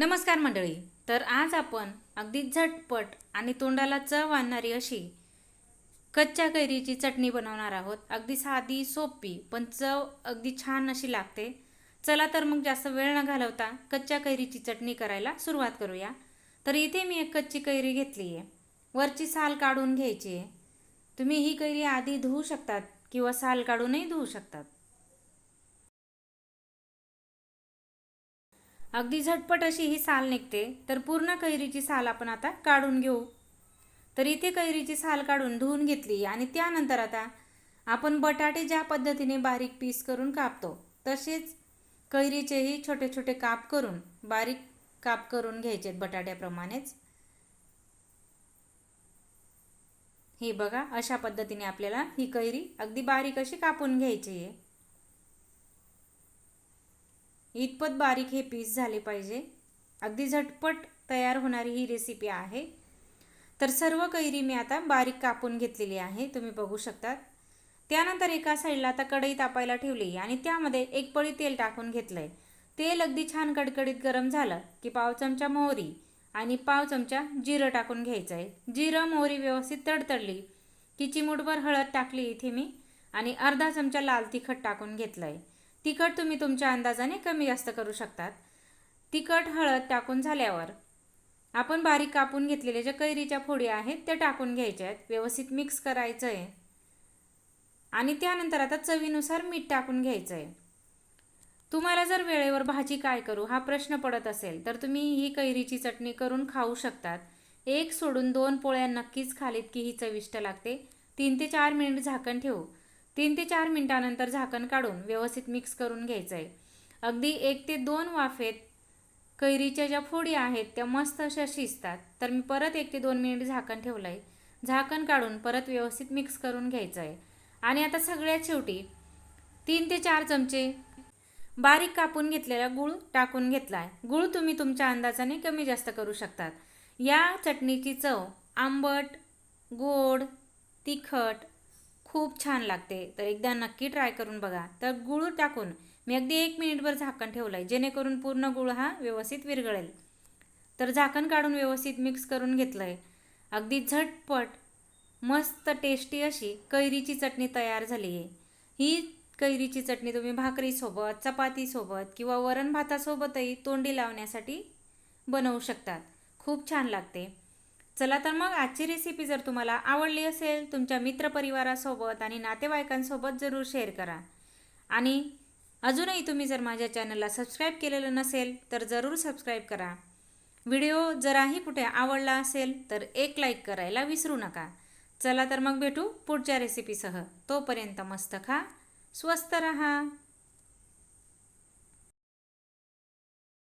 नमस्कार मंडळी तर आज आपण अगदी झटपट आणि तोंडाला चव आणणारी अशी कच्च्या कैरीची चटणी बनवणार आहोत. अगदी साधी सोपी पण चव अगदी छान अशी लागते. चला तर मग जास्त वेळ न घालवता कच्च्या कैरीची चटणी करायला सुरुवात करूया. तर इथे मी एक कच्ची कैरी घेतली आहे वरची साल काढून घ्यायची आहे तुम्ही ही कैरी आधी धुवू शकतात किंवा साल काढूनही धुवू शकतात. अगदी झटपट अशी ही साल निघते तर पूर्ण कैरीची साल आपण आता काढून घेऊ. तर इथे कैरीची साल काढून धुवून घेतली आणि त्यानंतर आता आपण बटाटे ज्या पद्धतीने बारीक पीस करून कापतो तसेच कैरीचेही छोटे छोटे काप करून बारीक काप करून घ्यायचे बटाट्याप्रमाणेच. ही बघा अशा पद्धतीने आपल्याला ही कैरी अगदी बारीक अशी कापून घ्यायची आहे. इतपत बारीक हे पीस झाले पाहिजे. अगदी झटपट तयार होणारी ही रेसिपी आहे. तर सर्व कैरी मी आता बारीक कापून घेतलेली आहे. तुम्ही बघू शकतात. त्यानंतर एका साईडला आता कढई तापायला ठेवली आणि त्यामध्ये एक पळी तेल टाकून घेतलंय. तेल अगदी छान कडकडीत गरम झालं की पाव चमचा मोहरी आणि पाव चमचा जिरं टाकून घ्यायचं आहे जिरं मोहरी व्यवस्थित तडतडली. की चिमूटभर हळद टाकली इथे मी आणि अर्धा चमचा लाल तिखट टाकून घेतलं आहे तिखट तुम्ही तुमच्या अंदाजाने कमी जास्त करू शकतात. तिखट हळद टाकून झाल्यावर आपण बारीक कापून घेतलेल्या ज्या कैरीच्या फोडी आहेत त्या टाकून घ्यायच्या आहेत. व्यवस्थित मिक्स करायचं आहे आणि त्यानंतर आता चवीनुसार मीठ टाकून घ्यायचं आहे तुम्हाला जर वेळेवर भाजी काय करू हा प्रश्न पडत असेल तर तुम्ही ही कैरीची चटणी करून खाऊ शकतात. एक सोडून दोन पोळ्या नक्कीच खालीत की ही चविष्ट लागते. तीन ते चार मिनिट झाकण ठेवू. तीन ते चार मिनटानंतर झाकण काढून व्यवस्थित मिक्स करून घ्यायचं आहे अगदी एक ते दोन वाफेत कैरीच्या ज्या फोडी आहेत त्या मस्त अशा शिजतात. तर मी परत एक ते दोन मिनिट झाकण ठेवलं आहे झाकण काढून परत व्यवस्थित मिक्स करून घ्यायचं आहे आणि आता सगळ्यात शेवटी तीन ते चार चमचे बारीक कापून घेतलेला गूळ टाकून घेतला आहे गूळ तुम्ही तुमच्या अंदाजाने कमी जास्त करू शकतात. या चटणीची चव आंबट गोड तिखट खूप छान लागते. तर एकदा नक्की ट्राय करून बघा. तर गुळ टाकून मी अगदी एक मिनिटभर झाकण ठेवलं आहे जेणेकरून पूर्ण गुळ हा व्यवस्थित विरघळेल. तर झाकण काढून व्यवस्थित मिक्स करून घेतलं आहे अगदी झटपट मस्त टेस्टी अशी कैरीची चटणी तयार झाली आहे. ही कैरीची चटणी तुम्ही भाकरीसोबत चपातीसोबत किंवा वरण भातासोबतही तोंडी लावण्यासाठी बनवू शकतात. खूप छान लागते. चला तर मग आजची रेसिपी जर तुम्हाला आवडली असेल तुमच्या मित्रपरिवारासोबत आणि नातेवाईकांसोबत जरूर शेअर करा. आणि अजूनही तुम्ही जर माझ्या चॅनलला सबस्क्राईब केलेलं नसेल तर जरूर सबस्क्राईब करा. व्हिडिओ जराही कुठे आवडला असेल तर एक लाईक करायला विसरू नका. चला तर मग भेटू पुढच्या रेसिपीसह तोपर्यंत मस्त खा स्वस्त रहा.